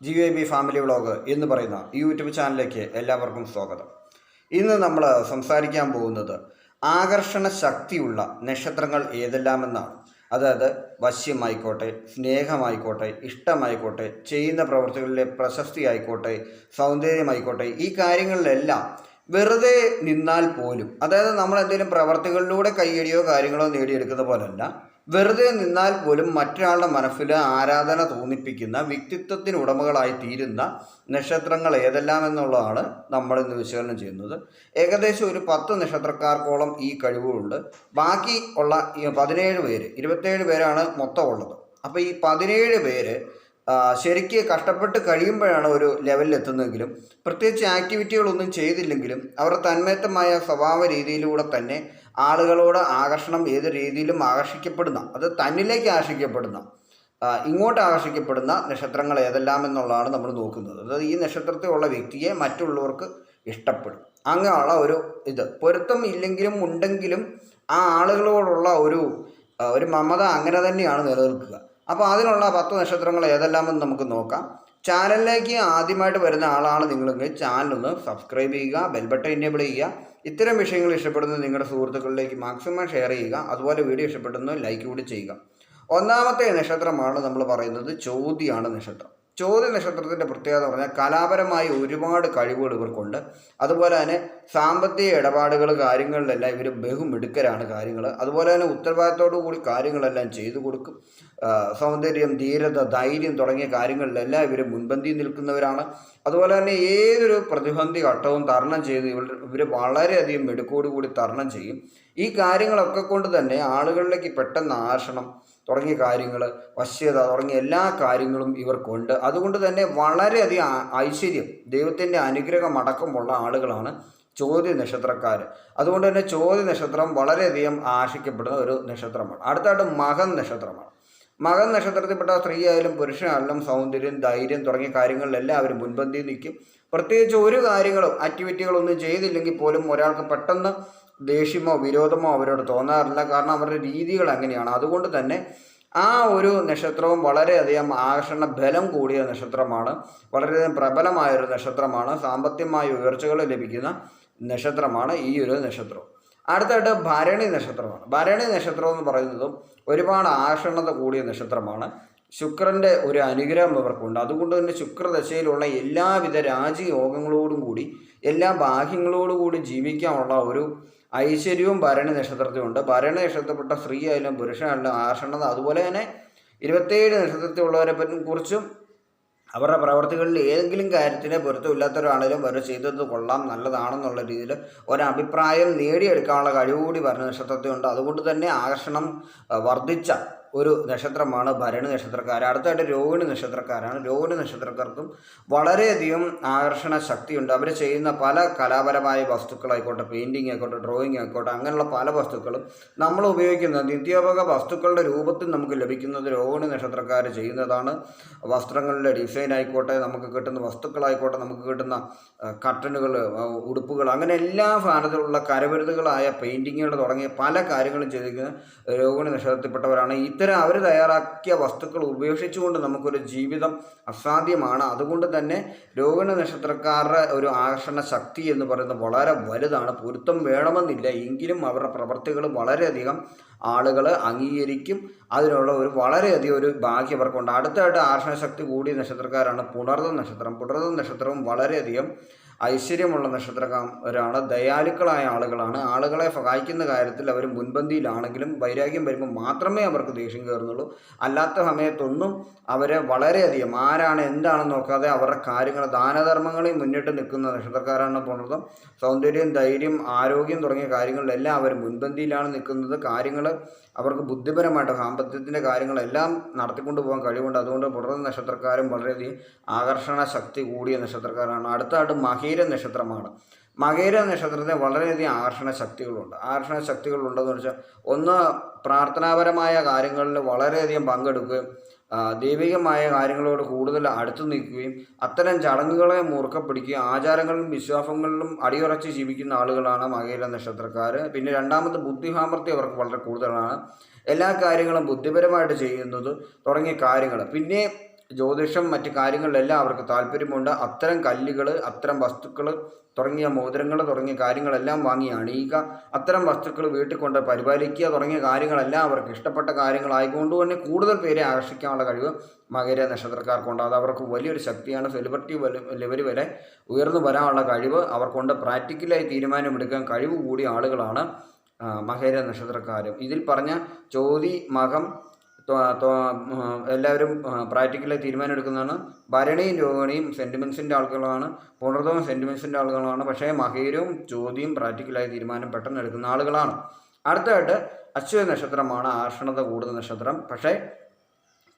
G I B family vlog എന്ന് പറയുന്ന YouTube ചാനലിലേക്ക് എല്ലാവർക്കും സ്വാഗതം. ഇന്ന് നമ്മൾ സംസാരിക്കാൻ പോകുന്നത് ആകർഷണ ശക്തിയുള്ള നക്ഷത്രങ്ങൾ ഏതെല്ലാമെന്നാണ്. അതായത് വശ്യമായിക്കോട്ടെ സ്നേഹമായിക്കോട്ടെ ഇഷ്ടമായിക്കോട്ടെ ചെയ്യുന്ന പ്രവൃത്തികളിലെ പ്രശസ്തി ആയിക്കോട്ടെ സൗന്ദര്യമായിക്കോട്ടെ ഈ കാര്യങ്ങളിലെല്ലാം വെറുതെ നിന്നാൽ പോലും അതായത് നമ്മൾ എന്തെങ്കിലും പ്രവർത്തികളിലൂടെ കൈയടിയോ കാര്യങ്ങളോ നേടിയെടുക്കുന്ന പോലല്ല വെറുതെ നിന്നാൽ പോലും മറ്റൊരാളുടെ മനസ്സിൽ ആരാധന തോന്നിപ്പിക്കുന്ന വ്യക്തിത്വത്തിന് ഉടമകളായി തീരുന്ന നക്ഷത്രങ്ങൾ ഏതെല്ലാം എന്നുള്ളതാണ് നമ്മൾ ഇന്ന് വിശകലനം ചെയ്യുന്നത്. ഏകദേശം ഒരു പത്ത് നക്ഷത്രക്കാർക്കോളം ഈ കഴിവുകളുണ്ട്. ബാക്കി ഉള്ള പതിനേഴ് പേര് ഇരുപത്തേഴ് പേരാണ് മൊത്തം ഉള്ളത്. അപ്പോൾ ഈ പതിനേഴ് പേര് ശരിക്ക് കഷ്ടപ്പെട്ട് കഴിയുമ്പോഴാണ് ഒരു ലെവലിൽ എത്തുന്നതെങ്കിലും പ്രത്യേകിച്ച് ആക്ടിവിറ്റികളൊന്നും ചെയ്തില്ലെങ്കിലും അവരുടെ തന്മയത്തമായ സ്വഭാവ രീതിയിലൂടെ തന്നെ ആളുകളോട് ആകർഷണം ഏത് രീതിയിലും ആകർഷിക്കപ്പെടുന്ന അത് തന്നിലേക്ക് ആകർഷിക്കപ്പെടുന്ന ഇങ്ങോട്ട് ആകർഷിക്കപ്പെടുന്ന നക്ഷത്രങ്ങൾ ഏതെല്ലാം എന്നുള്ളതാണ് നമ്മൾ നോക്കുന്നത്. അതായത് ഈ നക്ഷത്രത്തിലുള്ള വ്യക്തിയെ മറ്റുള്ളവർക്ക് ഇഷ്ടപ്പെടും. അങ്ങനെയുള്ള ഒരു ഇത്. പൊരുത്തം ഇല്ലെങ്കിലും ഉണ്ടെങ്കിലും ആ ആളുകളോടുള്ള ഒരു ഒരു മമത അങ്ങനെ തന്നെയാണ് നിലനിൽക്കുക. അപ്പോൾ അതിനുള്ള പത്ത് നക്ഷത്രങ്ങൾ ഏതെല്ലാമെന്ന് നമുക്ക് നോക്കാം. ചാനലിലേക്ക് ആദ്യമായിട്ട് വരുന്ന ആളാണ് നിങ്ങളെങ്കിൽ ചാനലൊന്ന് സബ്സ്ക്രൈബ് ചെയ്യുക ബെൽബട്ടൺ എനേബിൾ ചെയ്യുക. ഇത്തരം വിഷയങ്ങൾ ഇഷ്ടപ്പെടുന്ന നിങ്ങളുടെ സുഹൃത്തുക്കളിലേക്ക് മാക്സിമം ഷെയർ ചെയ്യുക. അതുപോലെ വീഡിയോ ഇഷ്ടപ്പെടുന്നു ലൈക്ക് കൂടി ചെയ്യുക. ഒന്നാമത്തെ നക്ഷത്രമാണ് നമ്മൾ പറയുന്നത് ചോദ്യമാണ് നക്ഷത്രം. ചോദ്യ നക്ഷത്രത്തിന്റെ പ്രത്യേകത പറഞ്ഞാൽ കലാപരമായി ഒരുപാട് കഴിവുകൾ ഇവർക്കുണ്ട്. അതുപോലെ തന്നെ സാമ്പത്തിക ഇടപാടുകൾ കാര്യങ്ങളിലെല്ലാം ഇവർ ബഹുമിടുക്കരാണ് കാര്യങ്ങൾ അതുപോലെ തന്നെ ഉത്തരവാദിത്തോടു കൂടി കാര്യങ്ങളെല്ലാം ചെയ്തു കൊടുക്കും. സൗന്ദര്യം ധീരത ധൈര്യം തുടങ്ങിയ കാര്യങ്ങളിലെല്ലാം ഇവർ മുൻപന്തി നിൽക്കുന്നവരാണ്. അതുപോലെ തന്നെ ഏതൊരു പ്രതിബന്ധി ഘട്ടവും തരണം ചെയ്ത് ഇവർ ഇവർ വളരെയധികം മെടുക്കോടുകൂടി തരണം ചെയ്യും. ഈ കാര്യങ്ങളൊക്കെ കൊണ്ട് തന്നെ ആളുകളിലേക്ക് പെട്ടെന്ന് ആകർഷണം തുടങ്ങിയ കാര്യങ്ങൾ വശ്യത തുടങ്ങിയ എല്ലാ കാര്യങ്ങളും ഇവർക്കുണ്ട്. അതുകൊണ്ട് തന്നെ വളരെയധികം ഐശ്വര്യം ദൈവത്തിന്റെ അനുഗ്രഹം അടക്കമുള്ള ആളുകളാണ് ചോദ്യ നക്ഷത്രക്കാർ അതുകൊണ്ട് തന്നെ ചോദ്യ നക്ഷത്രം വളരെയധികം ആശിക്കപ്പെടുന്ന ഒരു നക്ഷത്രമാണ്. അടുത്തായിട്ട് മകൻ നക്ഷത്രമാണ്. മകൻ നക്ഷത്രത്തിൽപ്പെട്ട സ്ത്രീയായാലും പുരുഷനായാലും സൗന്ദര്യം ധൈര്യം തുടങ്ങിയ കാര്യങ്ങളിലെല്ലാം അവർ മുൻപന്തിയിൽ നിൽക്കും. പ്രത്യേകിച്ച് ഒരു കാര്യങ്ങളും ആക്ടിവിറ്റികളൊന്നും ചെയ്തില്ലെങ്കിൽ പോലും ഒരാൾക്ക് പെട്ടെന്ന് ദേഷ്യമോ വിരോധമോ അവരോട് തോന്നാറില്ല. കാരണം അവരുടെ രീതികൾ അങ്ങനെയാണ്. അതുകൊണ്ട് തന്നെ ആ ഒരു നക്ഷത്രവും വളരെയധികം ആകർഷണ ബലം കൂടിയ നക്ഷത്രമാണ്. വളരെയധികം പ്രബലമായ ഒരു നക്ഷത്രമാണ്. സാമ്പത്തികമായ ഉയർച്ചകൾ ലഭിക്കുന്ന നക്ഷത്രമാണ് ഈ ഒരു നക്ഷത്രം. അടുത്തായിട്ട് ഭരണി നക്ഷത്രമാണ്. ഭരണി നക്ഷത്രം എന്ന് പറയുന്നതും ഒരുപാട് ആകർഷണത കൂടിയ നക്ഷത്രമാണ്. ശുക്രന്റെ ഒരു അനുഗ്രഹം അവർക്കുണ്ട്. അതുകൊണ്ട് തന്നെ ശുക്രദശയിലുള്ള എല്ലാവിധ രാജയോഗങ്ങളോടും കൂടി എല്ലാ ബാഹ്യങ്ങളോടും കൂടി ജീവിക്കാനുള്ള ഒരു ഐശ്വര്യവും ഭരണി നക്ഷത്രത്തിലുണ്ട് ഭരണി നക്ഷത്രപ്പെട്ട സ്ത്രീ ആയാലും പുരുഷനായാലും ആകർഷണത അതുപോലെ തന്നെ ഇരുപത്തേഴ് നക്ഷത്രത്തിലുള്ളവരെ പറ്റി കുറിച്ചും അവരുടെ പ്രവർത്തികളിൽ ഏതെങ്കിലും കാര്യത്തിന് പൊരുത്തമില്ലാത്തവരാണെങ്കിലും അവർ ചെയ്തത് കൊള്ളാം നല്ലതാണെന്നുള്ള രീതിയിൽ ഒരഭിപ്രായം നേടിയെടുക്കാനുള്ള കഴിവുകൂടി ഭരണ നക്ഷത്രത്തിലുണ്ട്. അതുകൊണ്ട് തന്നെ ആകർഷണം വർദ്ധിച്ച ഒരു നക്ഷത്രമാണ് ഭരണി നക്ഷത്രക്കാർ അടുത്തായിട്ട് രോഹിണി നക്ഷത്രക്കാരാണ്. രോഹിണി നക്ഷത്രക്കാർക്കും വളരെയധികം ആകർഷണ ശക്തിയുണ്ട്. അവർ ചെയ്യുന്ന പല കലാപരമായ വസ്തുക്കളായിക്കോട്ടെ പെയിന്റിങ് ആയിക്കോട്ടെ ഡ്രോയിങ് ആയിക്കോട്ടെ അങ്ങനെയുള്ള പല വസ്തുക്കളും നമ്മൾ ഉപയോഗിക്കുന്ന നിത്യോപക വസ്തുക്കളുടെ രൂപത്തിൽ നമുക്ക് ലഭിക്കുന്നത് രോഹിണി നക്ഷത്രക്കാർ ചെയ്യുന്നതാണ്. വസ്ത്രങ്ങളുടെ ഡിസൈൻ ആയിക്കോട്ടെ നമുക്ക് കിട്ടുന്ന വസ്തുക്കളായിക്കോട്ടെ നമുക്ക് കിട്ടുന്ന കട്ടനുകൾ ഉടുപ്പുകൾ അങ്ങനെ എല്ലാ സാധനത്തിലുള്ള കരവിരുതുകളായ പെയിന്റിങ്ങുകൾ തുടങ്ങിയ പല കാര്യങ്ങളും ചെയ്തിരിക്കുന്ന രോഹിണി നക്ഷത്രത്തിൽപ്പെട്ടവരാണ്. ഇത്തരം അവർ തയ്യാറാക്കിയ വസ്തുക്കൾ ഉപേക്ഷിച്ചുകൊണ്ട് നമുക്കൊരു ജീവിതം അസാധ്യമാണ്. അതുകൊണ്ട് തന്നെ രോഹിണ നക്ഷത്രക്കാരുടെ ഒരു ആകർഷണ ശക്തി എന്ന് പറയുന്നത് വളരെ വലുതാണ്. പൊരുത്തം വേണമെന്നില്ല. എങ്കിലും അവരുടെ പ്രവർത്തികൾ വളരെയധികം ആളുകൾ അംഗീകരിക്കും. അതിനുള്ള ഒരു വളരെയധികം ഒരു ഭാഗ്യം അവർക്കുണ്ട്. അടുത്തായിട്ട് ആകർഷണ ശക്തി കൂടിയ നക്ഷത്രക്കാരാണ് പുണർന്ന നക്ഷത്രം. പുണർന്ന നക്ഷത്രവും വളരെയധികം ഐശ്വര്യമുള്ള നക്ഷത്രക്കാരാണ് ദയാലുക്കളായ ആളുകളാണ്. ആളുകളെ സഹായിക്കുന്ന കാര്യത്തിൽ അവർ മുൻപന്തിയിലാണെങ്കിലും വൈരാഗ്യം വരുമ്പോൾ മാത്രമേ അവർക്ക് ദേഷ്യം കയറുന്നുള്ളൂ. അല്ലാത്ത സമയത്തൊന്നും അവരെ വളരെയധികം ആരാണ് എന്താണെന്ന് നോക്കാതെ അവരുടെ കാര്യങ്ങൾ ദാനധർമ്മങ്ങളിൽ മുന്നിട്ട് നിൽക്കുന്ന നക്ഷത്രക്കാരാണ് പുണർത്തം സൗന്ദര്യം ധൈര്യം ആരോഗ്യം തുടങ്ങിയ കാര്യങ്ങളിലെല്ലാം അവർ മുൻപന്തിയിലാണ് നിൽക്കുന്നത്. കാര്യങ്ങൾ അവർക്ക് ബുദ്ധിപരമായിട്ട് സാമ്പത്തികത്തിന്റെ കാര്യങ്ങളെല്ലാം നടത്തിക്കൊണ്ട് പോകാൻ കഴിവുണ്ട്. അതുകൊണ്ട് പുണർന്ന നക്ഷത്രക്കാരും വളരെയധികം ആകർഷണ ശക്തി കൂടിയ നക്ഷത്രക്കാരാണ്. അടുത്തായിട്ട് മഹീര നക്ഷത്രമാണ്. മകേര നക്ഷത്രത്തിന് വളരെയധികം ആകർഷണ ശക്തികളുണ്ട്. ആകർഷണ ശക്തികളുണ്ടെന്ന് വെച്ചാൽ ഒന്ന് പ്രാർത്ഥനാപരമായ കാര്യങ്ങളിൽ വളരെയധികം പങ്കെടുക്കുകയും ദൈവികമായ കാര്യങ്ങളോട് കൂടുതൽ അടുത്തു നിൽക്കുകയും അത്തരം ചടങ്ങുകളെ മുറുക്കെ ആചാരങ്ങളിലും വിശ്വാസങ്ങളിലും അടിയുറച്ച് ജീവിക്കുന്ന ആളുകളാണ് മകേര നക്ഷത്രക്കാർ പിന്നെ രണ്ടാമത് ബുദ്ധിസാമർഥ്യം അവർക്ക് വളരെ കൂടുതലാണ്. എല്ലാ കാര്യങ്ങളും ബുദ്ധിപരമായിട്ട് ചെയ്യുന്നത് തുടങ്ങിയ കാര്യങ്ങൾ പിന്നെ ജ്യോതിഷം മറ്റു കാര്യങ്ങളിലെല്ലാം അവർക്ക് താല്പര്യമുണ്ട്. അത്തരം കല്ലുകൾ അത്തരം വസ്തുക്കൾ തുടങ്ങിയ മോതിരങ്ങൾ തുടങ്ങിയ കാര്യങ്ങളെല്ലാം വാങ്ങി അണിയുക. അത്തരം വസ്തുക്കൾ വീട്ടിൽ കൊണ്ട് പരിപാലിക്കുക തുടങ്ങിയ കാര്യങ്ങളെല്ലാം അവർക്ക് ഇഷ്ടപ്പെട്ട കാര്യങ്ങളായിക്കൊണ്ട് തന്നെ കൂടുതൽ പേരെ ആകർഷിക്കാനുള്ള കഴിവ് മകര നക്ഷത്രക്കാർക്കുണ്ട്. അത് അവർക്ക് വലിയൊരു ശക്തിയാണ്. സെലിബ്രിറ്റി ലെവൽ വരെ ഉയർന്നു വരാനുള്ള കഴിവ് അവർക്കുണ്ട്. പ്രാക്ടിക്കലായി തീരുമാനമെടുക്കാൻ കഴിവ് കൂടിയ ആളുകളാണ് മകര നക്ഷത്രക്കാരും. ഇതിൽ പറഞ്ഞ ചോതി മകം എല്ലാവരും പ്രാക്ടിക്കലായി തീരുമാനം എടുക്കുന്നതാണ്. ഭരണിയും രോഹിണിയും സെന്റിമെൻസിന്റെ ആളുകളാണ്. പുണർതവും സെന്റിമെൻസിന്റെ ആളുകളാണ്. പക്ഷേ മഹീരവും ചോദ്യവും പ്രാക്ടിക്കലായി തീരുമാനം പെട്ടെന്ന് എടുക്കുന്ന ആളുകളാണ്. അടുത്തതായിട്ട് അശ്വ നക്ഷത്രമാണ് ആഷണത കൂടുന്ന നക്ഷത്രം. പക്ഷേ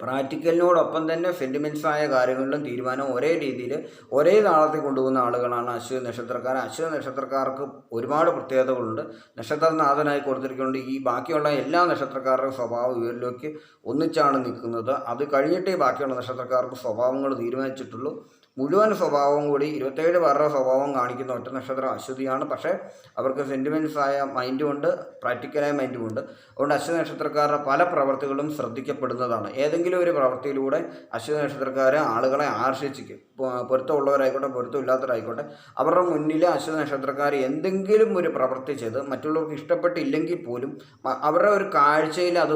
പ്രാക്ടിക്കലിനോടൊപ്പം തന്നെ സെന്റിമെൻസായ കാര്യങ്ങളിലും തീരുമാനം ഒരേ രീതിയിൽ ഒരേ താളത്തിൽ കൊണ്ടുപോകുന്ന ആളുകളാണ് അശ്വ നക്ഷത്രക്കാർ. അശ്വ നക്ഷത്രക്കാർക്ക് ഒരുപാട് പ്രത്യേകതകളുണ്ട്. നക്ഷത്രനാഥനായി കൊടുത്തിരിക്കുന്നുണ്ട്. ഈ ബാക്കിയുള്ള എല്ലാ നക്ഷത്രക്കാരുടെയും സ്വഭാവം ഇവരിലേക്ക് ഒന്നിച്ചാണ് നിൽക്കുന്നത്. അത് കഴിഞ്ഞിട്ടേ ബാക്കിയുള്ള നക്ഷത്രക്കാർക്ക് സ്വഭാവങ്ങൾ തീരുമാനിച്ചിട്ടുള്ളൂ. മുഴുവൻ സ്വഭാവവും കൂടി ഇരുപത്തേഴ് പേരുടെ സ്വഭാവം കാണിക്കുന്ന ഒറ്റ നക്ഷത്രം അശ്വതിയാണ്. പക്ഷേ അവർക്ക് സെന്റിമെൻസ് ആയ മൈൻഡും ഉണ്ട് പ്രാക്ടിക്കലായ മൈൻഡും ഉണ്ട്. അതുകൊണ്ട് അശ്വതി നക്ഷത്രക്കാരുടെ പല പ്രവർത്തികളും ശ്രദ്ധിക്കപ്പെടുന്നതാണ്. ഏതെങ്കിലും ഒരു പ്രവൃത്തിയിലൂടെ അശ്വതി നക്ഷത്രക്കാരെ ആളുകളെ ആകർഷിച്ചിരിക്കും. പൊരുത്തമുള്ളവരായിക്കോട്ടെ പൊരുത്തമില്ലാത്തവരായിക്കോട്ടെ അവരുടെ മുന്നിൽ അശ്വതി നക്ഷത്രക്കാർ എന്തെങ്കിലും ഒരു പ്രവർത്തി ചെയ്ത് മറ്റുള്ളവർക്ക് ഇഷ്ടപ്പെട്ടില്ലെങ്കിൽ പോലും അവരുടെ ഒരു കാഴ്ചയിൽ അത്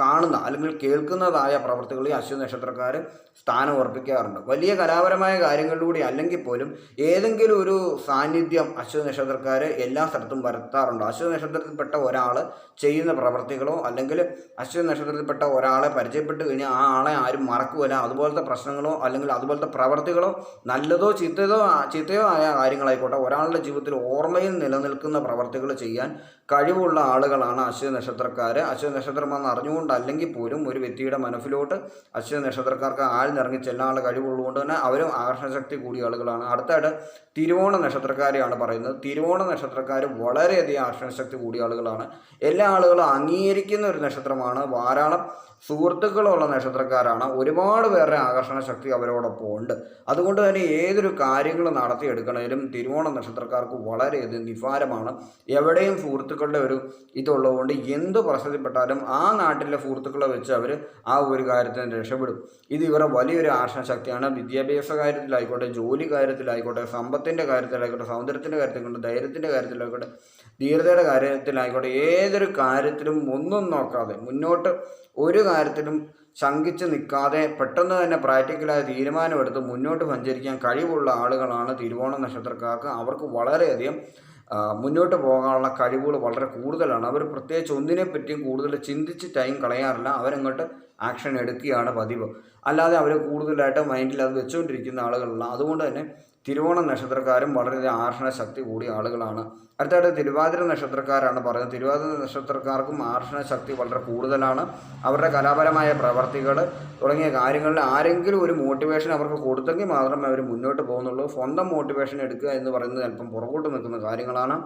കാണുന്ന അല്ലെങ്കിൽ കേൾക്കുന്നതായ പ്രവർത്തികളിൽ അശ്വ നക്ഷത്രക്കാർ സ്ഥാനം ഉറപ്പിക്കാറുണ്ട്. വലിയ കലാപരമായ കാര്യങ്ങളിലൂടെ അല്ലെങ്കിൽ പോലും ഏതെങ്കിലും ഒരു സാന്നിധ്യം അശ്വ നക്ഷത്രക്കാർ എല്ലാ സ്ഥലത്തും വരുത്താറുണ്ട്. അശ്വ നക്ഷത്രത്തിൽപ്പെട്ട ഒരാൾ ചെയ്യുന്ന പ്രവർത്തികളോ അല്ലെങ്കിൽ അശ്വ നക്ഷത്രത്തിൽപ്പെട്ട ഒരാളെ പരിചയപ്പെട്ട് കഴിഞ്ഞാൽ ആ ആളെ ആരും മറക്കുമല്ല അതുപോലത്തെ പ്രശ്നങ്ങളോ അല്ലെങ്കിൽ അതുപോലത്തെ പ്രവർത്തികളോ നല്ലതോ ചീത്തതോ ചീത്തയോ ആയ കാര്യങ്ങളായിക്കോട്ടെ ഒരാളുടെ ജീവിതത്തിൽ ഓർമ്മയിൽ നിലനിൽക്കുന്ന പ്രവർത്തികൾ ചെയ്യാൻ കഴിവുള്ള ആളുകളാണ് അശ്വ നക്ഷത്രക്കാർ. അശ്വ നക്ഷത്രമെന്ന് അറിഞ്ഞുകൊണ്ടല്ലെങ്കിൽ പോലും ഒരു വ്യക്തിയുടെ മനസ്സിലോട്ട് അശ്വ നക്ഷത്രക്കാർക്ക് ആഴ്ന്നിറങ്ങി ചെല്ലാനുള്ള കഴിവുള്ളതുകൊണ്ട് തന്നെ അവരും ആകർഷണശക്തി കൂടിയ ആളുകളാണ്. അടുത്തായിട്ട് തിരുവോണ നക്ഷത്രക്കാരെയാണ് പറയുന്നത്. തിരുവോണ നക്ഷത്രക്കാർ വളരെയധികം ആകർഷണശക്തി കൂടിയ ആളുകളാണ്. എല്ലാ ആളുകളും അംഗീകരിക്കുന്ന ഒരു നക്ഷത്രമാണ് ധാരാളം സുഹൃത്തുക്കളുള്ള നക്ഷത്രക്കാരാണ്. ഒരുപാട് പേരുടെ ആകർഷണ ശക്തി അവരോടൊപ്പം ഉണ്ട്. അതുകൊണ്ട് തന്നെ ഏതൊരു കാര്യങ്ങൾ നടത്തിയെടുക്കണേലും തിരുവോണ നക്ഷത്രക്കാർക്ക് വളരെയധികം നിസാരമാണ് എവിടെയും സുഹൃത്തുക്കളുടെ ഒരു ഇതുള്ളതുകൊണ്ട് എന്ത് പ്രശ്നത്തിൽപ്പെട്ടാലും ആ നാട്ടിലെ സുഹൃത്തുക്കളെ വെച്ച് അവർ ആ ഒരു കാര്യത്തിന് രക്ഷപ്പെടും. ഇത് ഇവരുടെ വലിയൊരു ആശാശക്തിയാണ് ശക്തിയാണ്. വിദ്യാഭ്യാസ കാര്യത്തിലായിക്കോട്ടെ ജോലി കാര്യത്തിലായിക്കോട്ടെ സമ്പത്തിന്റെ കാര്യത്തിലായിക്കോട്ടെ സൗന്ദര്യത്തിന്റെ കാര്യത്തിലായിക്കോട്ടെ ധൈര്യത്തിന്റെ കാര്യത്തിലായിക്കോട്ടെ ധീരതയുടെ കാര്യത്തിലായിക്കോട്ടെ ഏതൊരു കാര്യത്തിലും ഒന്നും നോക്കാതെ മുന്നോട്ട് ഒരു കാര്യത്തിലും ശങ്കിച്ച് നിൽക്കാതെ പെട്ടെന്ന് തന്നെ പ്രാക്ടിക്കലായ തീരുമാനമെടുത്ത് മുന്നോട്ട് സഞ്ചരിക്കാൻ കഴിവുള്ള ആളുകളാണ് തിരുവോണ നക്ഷത്രക്കാർക്ക്. അവർക്ക് വളരെയധികം മുന്നോട്ട് പോകാനുള്ള കഴിവുകൾ വളരെ കൂടുതലാണ്. അവർ പ്രത്യേകിച്ച് ഒന്നിനെ പറ്റിയും കൂടുതൽ ചിന്തിച്ച് ടൈം കളയാറില്ല. അവരങ്ങോട്ട് ആക്ഷൻ എടുക്കുകയാണ് പതിവ്. അല്ലാതെ അവർ കൂടുതലായിട്ട് മൈൻഡിൽ അത് വെച്ചുകൊണ്ടിരിക്കുന്ന ആളുകളല്ല. അതുകൊണ്ട് തന്നെ തിരുവോണ നക്ഷത്രക്കാരും വളരെയധികം ആർഷണ ശക്തി കൂടിയ ആളുകളാണ്. അടുത്തായിട്ട് തിരുവാതിര നക്ഷത്രക്കാരാണ് പറയുന്നത്. തിരുവാതിര നക്ഷത്രക്കാർക്കും ആർഷണ ശക്തി വളരെ കൂടുതലാണ്. അവരുടെ കലാപരമായ പ്രവർത്തികൾ തുടങ്ങിയ കാര്യങ്ങളിൽ ആരെങ്കിലും ഒരു മോട്ടിവേഷൻ അവർക്ക് കൊടുത്തെങ്കിൽ മാത്രമേ അവർ മുന്നോട്ട് പോകുന്നുള്ളൂ. സ്വന്തം മോട്ടിവേഷൻ എടുക്കുക എന്ന് പറയുന്നത് അല്പം പുറകോട്ട് നിൽക്കുന്ന കാര്യങ്ങളാണ്.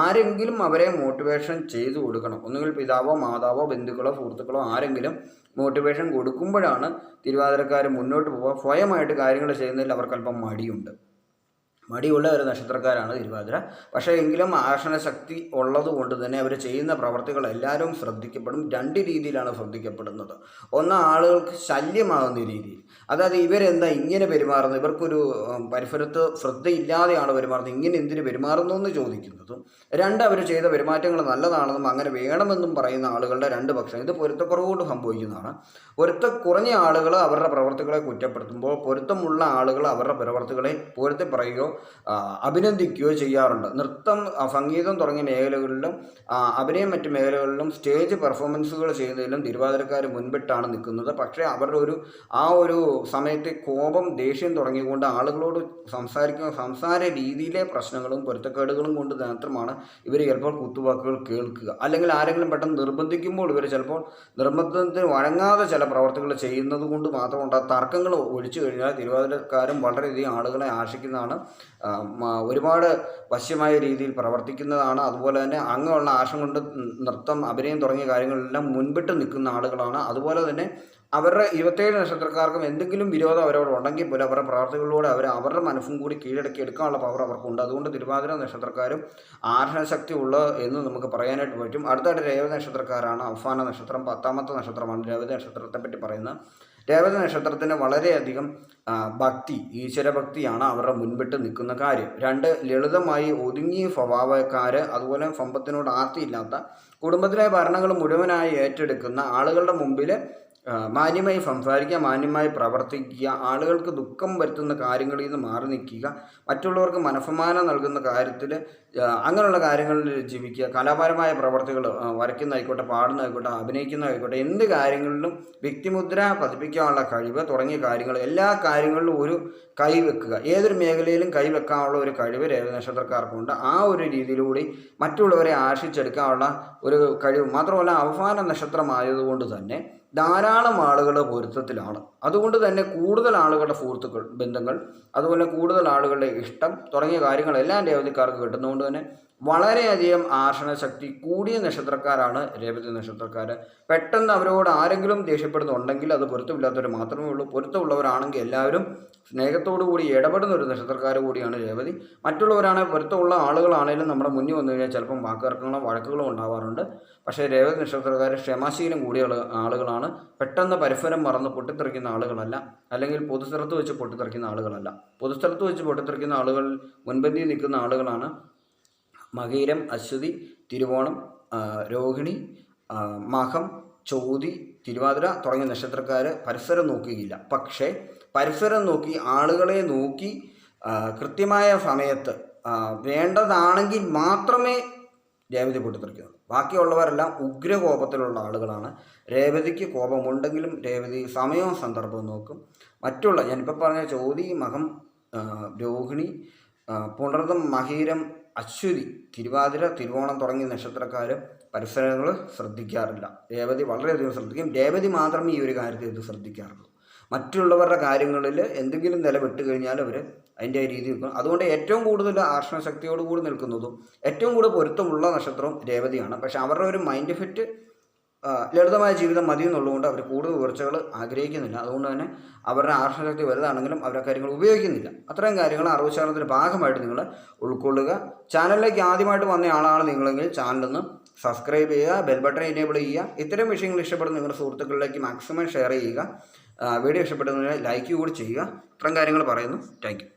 ആരെങ്കിലും അവരെ മോട്ടിവേഷൻ ചെയ്തു കൊടുക്കണം. ഒന്നുകിൽ പിതാവോ മാതാവോ ബന്ധുക്കളോ സുഹൃത്തുക്കളോ ആരെങ്കിലും മോട്ടിവേഷൻ കൊടുക്കുമ്പോഴാണ് തിരുവാതിരക്കാർ മുന്നോട്ട് പോവുക. സ്വയമായിട്ട് കാര്യങ്ങൾ ചെയ്യുന്നതിൽ അവർക്ക് അല്പം മടിയുണ്ട്. മടിയുള്ള ഒരു നക്ഷത്രക്കാരാണ് തിരുവാതിര. പക്ഷേ എങ്കിലും ആകർഷണ ശക്തി ഉള്ളത് കൊണ്ട് തന്നെ അവർ ചെയ്യുന്ന പ്രവർത്തികൾ എല്ലാവരും ശ്രദ്ധിക്കപ്പെടും. രണ്ട് രീതിയിലാണ് ശ്രദ്ധിക്കപ്പെടുന്നത്. ഒന്ന് ആളുകൾക്ക് ശല്യമാകുന്ന രീതിയിൽ. അതായത് ഇവരെന്താ ഇങ്ങനെ പെരുമാറുന്നത്? ഇവർക്കൊരു പരിസരത്ത് ശ്രദ്ധയില്ലാതെയാണ് പെരുമാറുന്നത്. ഇങ്ങനെ എന്തിനു പെരുമാറുന്നു എന്ന് ചോദിക്കുന്നതും രണ്ട് അവർ ചെയ്ത പെരുമാറ്റങ്ങൾ നല്ലതാണെന്നും അങ്ങനെ വേണമെന്നും പറയുന്ന ആളുകളുടെ രണ്ട് പക്ഷം. ഇത് പൊരുത്തക്കുറവ് കൊണ്ട് സംഭവിക്കുന്നതാണ്. പൊരുത്ത കുറഞ്ഞ ആളുകൾ അവരുടെ പ്രവർത്തികളെ കുറ്റപ്പെടുത്തുമ്പോൾ പൊരുത്തമുള്ള ആളുകൾ അവരുടെ പ്രവർത്തികളെ പൊരുത്തി പറയുകയോ അഭിനന്ദിക്കുകയോ ചെയ്യാറുണ്ട്. നൃത്തം സംഗീതം തുടങ്ങിയ മേഖലകളിലും അഭിനയം മറ്റു മേഖലകളിലും സ്റ്റേജ് പെർഫോമൻസുകൾ ചെയ്യുന്നതിലും തിരുവാതിരക്കാർ മുൻപിട്ടാണ് നിൽക്കുന്നത്. പക്ഷേ അവരുടെ ഒരു ആ ഒരു സമയത്തെ കോപം ദേഷ്യം തുടങ്ങിക്കൊണ്ട് ആളുകളോട് സംസാരിക്കുന്ന സംസാര രീതിയിലെ പ്രശ്നങ്ങളും പൊരുത്തക്കേടുകളും കൊണ്ട് മാത്രമാണ് ഇവർ ചിലപ്പോൾ കുത്തുവാക്കുകൾ കേൾക്കുക. അല്ലെങ്കിൽ ആരെങ്കിലും പെട്ടെന്ന് നിർബന്ധിക്കുമ്പോൾ ഇവർ ചിലപ്പോൾ നിർബന്ധത്തിന് വഴങ്ങാതെ ചില പ്രവർത്തികൾ ചെയ്യുന്നത് കൊണ്ട് മാത്രമുണ്ട് തർക്കങ്ങൾ ഒഴിച്ചു കഴിഞ്ഞാൽ തിരുവാതിരക്കാരും വളരെയധികം ആളുകളെ ആകർഷിക്കുന്നതാണ് ആ, മ- ഒരുപാട് വശ്യമായ രീതിയിൽ പ്രവർത്തിക്കുന്നതാണ്. അതുപോലെ തന്നെ അങ്ങനെയുള്ള ആശം കൊണ്ട് നൃത്തം അഭിനയം തുടങ്ങിയ കാര്യങ്ങളെല്ലാം മുൻപിട്ട് നിൽക്കുന്ന ആളുകളാണ്. അതുപോലെ തന്നെ അവരുടെ ഇരുപത്തേഴ് നക്ഷത്രക്കാർക്കും എന്തെങ്കിലും വിരോധം അവരോട് ഉണ്ടെങ്കിൽ പോലും അവരുടെ പ്രവർത്തികളിലൂടെ അവർ അവരുടെ മനസ്സും കൂടി കീഴടക്കി എടുക്കാനുള്ള പവർ അവർക്കുണ്ട്. അതുകൊണ്ട് തിരുവാതിര നക്ഷത്രക്കാരും ആർഷണശക്തി ഉള്ളത് എന്ന് നമുക്ക് പറയാനായിട്ട് പറ്റും. അടുത്തായിട്ട് രേവതി നക്ഷത്രക്കാരാണ്. അവസാന നക്ഷത്രം പത്താമത്തെ നക്ഷത്രമാണ് രേവതി നക്ഷത്രത്തെ പറ്റി പറയുന്നത്. രേവതി നക്ഷത്രത്തിന് വളരെയധികം ഭക്തി ഈശ്വരഭക്തിയാണ് അവരുടെ മുൻപിട്ട് നിൽക്കുന്ന കാര്യം. രണ്ട് ലളിതമായി ഒതുങ്ങിയ സ്വഭാവക്കാർ അതുപോലെ സമ്പത്തിനോട് ആർത്തിയില്ലാത്ത കുടുംബത്തിലെ ഭരണങ്ങൾ മുഴുവനായി ഏറ്റെടുക്കുന്ന ആളുകളുടെ മുമ്പിൽ മാന്യമായി സംസാരിക്കുക മാന്യമായി പ്രവർത്തിക്കുക ആളുകൾക്ക് ദുഃഖം വരുത്തുന്ന കാര്യങ്ങളിൽ നിന്ന് മാറി നിൽക്കുക മറ്റുള്ളവർക്ക് മനസമാനം നൽകുന്ന കാര്യത്തിൽ അങ്ങനെയുള്ള കാര്യങ്ങളിൽ ജീവിക്കുക കലാപരമായ പ്രവർത്തികൾ വരയ്ക്കുന്നതായിക്കോട്ടെ പാടുന്നതായിക്കോട്ടെ അഭിനയിക്കുന്നതായിക്കോട്ടെ എന്ത് കാര്യങ്ങളിലും വ്യക്തിമുദ്ര പതിപ്പിക്കാനുള്ള കഴിവ് തുടങ്ങിയ കാര്യങ്ങൾ എല്ലാ കാര്യങ്ങളിലും ഒരു കൈ വെക്കുക. ഏതൊരു മേഖലയിലും കൈവെക്കാനുള്ള ഒരു കഴിവ് രേവ നക്ഷത്രക്കാർക്കുണ്ട്. ആ ഒരു രീതിയിലൂടെ മറ്റുള്ളവരെ ആശിച്ചെടുക്കാനുള്ള ഒരു കഴിവ്. മാത്രമല്ല അവസാന നക്ഷത്രമായതുകൊണ്ട് തന്നെ ധാരാളം ആളുകൾ പൊരുത്തത്തിലാണ്. അതുകൊണ്ട് തന്നെ കൂടുതൽ ആളുകളുടെ സുഹൃത്തുക്കൾ ബന്ധങ്ങൾ അതുപോലെ കൂടുതൽ ആളുകളുടെ ഇഷ്ടം തുടങ്ങിയ കാര്യങ്ങളെല്ലാം രേവതിക്കാർക്ക് കിട്ടുന്നതുകൊണ്ട് തന്നെ വളരെയധികം ആകർഷണ ശക്തി കൂടിയ നക്ഷത്രക്കാരാണ് രേവതി നക്ഷത്രക്കാർ പെട്ടെന്ന് അവരോട് ആരെങ്കിലും ദേഷ്യപ്പെടുന്നുണ്ടെങ്കിൽ അത് പൊരുത്തമില്ലാത്തവർ മാത്രമേ ഉള്ളൂ. പൊരുത്തമുള്ളവരാണെങ്കിൽ എല്ലാവരും സ്നേഹത്തോടു കൂടി ഇടപെടുന്ന ഒരു നക്ഷത്രക്കാർ കൂടിയാണ് രേവതി. മറ്റുള്ളവരാണ് പൊരുത്തമുള്ള ആളുകളാണെങ്കിലും നമ്മുടെ മുന്നിൽ വന്നു കഴിഞ്ഞാൽ ചിലപ്പം വാക്കുതർക്കങ്ങളും വഴക്കുകളും ഉണ്ടാവാറുണ്ട്. പക്ഷേ രേവതി നക്ഷത്രക്കാർ ക്ഷമാശീലം കൂടിയ ആളുകളാണ്. പെട്ടെന്ന് പരസ്പരം മറന്ന് പൊട്ടിത്തെറിക്കുന്ന ആളുകളല്ല. അല്ലെങ്കിൽ പൊതുസ്ഥലത്ത് വെച്ച് പൊട്ടിത്തെറിക്കുന്ന ആളുകളല്ല. പൊതുസ്ഥലത്ത് വെച്ച് പൊട്ടിത്തെറിക്കുന്ന ആളുകൾ മുൻപന്തിയിൽ നിൽക്കുന്ന ആളുകളാണ്. മകീരം അശ്വതി തിരുവോണം രോഹിണി മഹം ചോതി തിരുവാതിര തുടങ്ങിയ നക്ഷത്രക്കാർ പരസ്പരം നോക്കുകയില്ല. പക്ഷേ പരസ്പരം നോക്കി ആളുകളെ നോക്കി കൃത്യമായ സമയത്ത് വേണ്ടതാണെങ്കിൽ മാത്രമേ രേവതി പൊട്ടിത്തെറിക്കുന്നത് ബാക്കിയുള്ളവരെല്ലാം ഉഗ്രകോപത്തിലുള്ള ആളുകളാണ്. രേവതിക്ക് കോപമുണ്ടെങ്കിലും രേവതി സമയവും സന്ദർഭവും നോക്കും. മറ്റുള്ള ഞാനിപ്പോൾ പറഞ്ഞ ചോതി മകം രോഹിണി പുണർതം മഹീരം അശ്വതി തിരുവാതിര തിരുവോണം തുടങ്ങിയ നക്ഷത്രക്കാർ പരിസരങ്ങൾ ശ്രദ്ധിക്കാറില്ല. രേവതി വളരെയധികം ശ്രദ്ധിക്കും. രേവതി മാത്രമേ ഈ ഒരു കാര്യത്തിൽ ഇത് ശ്രദ്ധിക്കാറുള്ളൂ. മറ്റുള്ളവരുടെ കാര്യങ്ങളിൽ എന്തെങ്കിലും നില വിട്ട് കഴിഞ്ഞാൽ അവർ അതിന്റെ രീതി നിൽക്കും അതുകൊണ്ട് ഏറ്റവും കൂടുതൽ ആകർഷണശക്തിയോട് കൂടി നിൽക്കുന്നതും ഏറ്റവും കൂടുതൽ പൊരുത്തമുള്ള നക്ഷത്രവും രേവതിയാണ്. പക്ഷേ അവരുടെ ഒരു മൈൻഡ് ഫിറ്റ് ലളിതമായ ജീവിതം മതി എന്നുള്ളതുകൊണ്ട് അവർ കൂടുതൽ ഉയർച്ചകൾ ആഗ്രഹിക്കുന്നില്ല. അതുകൊണ്ട് തന്നെ അവരുടെ ആർഷശക്തി വലുതാണെങ്കിലും അവരുടെ കാര്യങ്ങൾ ഉപയോഗിക്കുന്നില്ല. അത്രയും കാര്യങ്ങൾ അറിവ് ഭാഗമായിട്ട് നിങ്ങൾ ഉൾക്കൊള്ളുക. ചാനലിലേക്ക് ആദ്യമായിട്ട് വന്ന ആളാണ് നിങ്ങളെങ്കിൽ ചാനലൊന്ന് സബ്സ്ക്രൈബ് ചെയ്യുക ബെൽ ബട്ടൺ എനേബിൾ ചെയ്യുക. ഇത്തരം വിഷയങ്ങൾ ഇഷ്ടപ്പെടുന്ന നിങ്ങളുടെ സുഹൃത്തുക്കളിലേക്ക് മാക്സിമം ഷെയർ ചെയ്യുക. വീഡിയോ ഇഷ്ടപ്പെടുന്നതിന് ലൈക്ക് കൂടി ചെയ്യുക. ഇത്തരം കാര്യങ്ങൾ പറയുന്നു. താങ്ക്